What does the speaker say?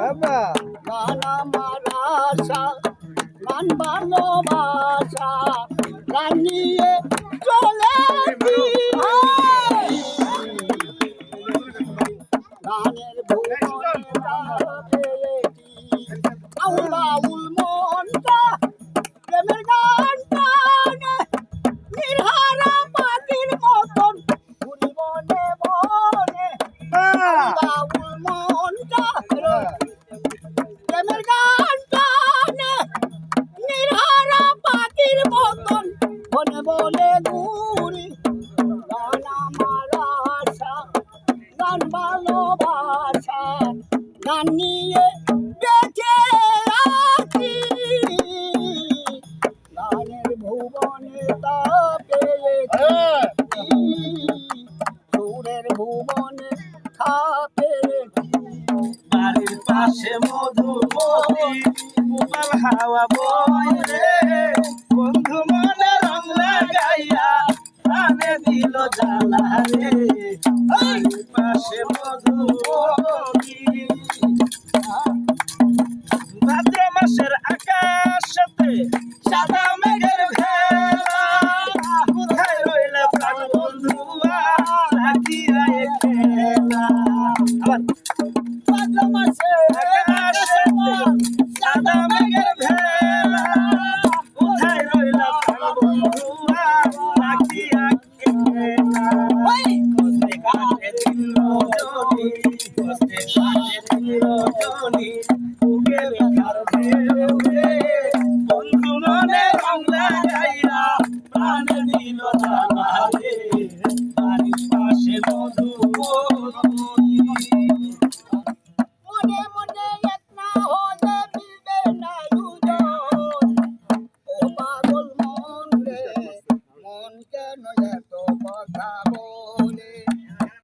বাবা। গান আমার আশা গান ভালোবাসা গান নিয়ে চলেছি গানের ভুবনে বনে ঘুরি গান আমার আশা, গান ভালোবাসা, গান নিয়ে বেঁচে আছি গানের ভুবনে তা সুরের ভুবনে খা বাড়ির পাশে মধুমতি হাওয়া বয় জ্বালা রে বাড়ির পাশে মধুমতি ভাদ্র মাসের আকাশতে সাদা মেঘের ভেলা কোথায় রইলে প্রাণ বন্ধুয়া রাখিয়া এ খেলা আবার মন কেন এত কথা বলে?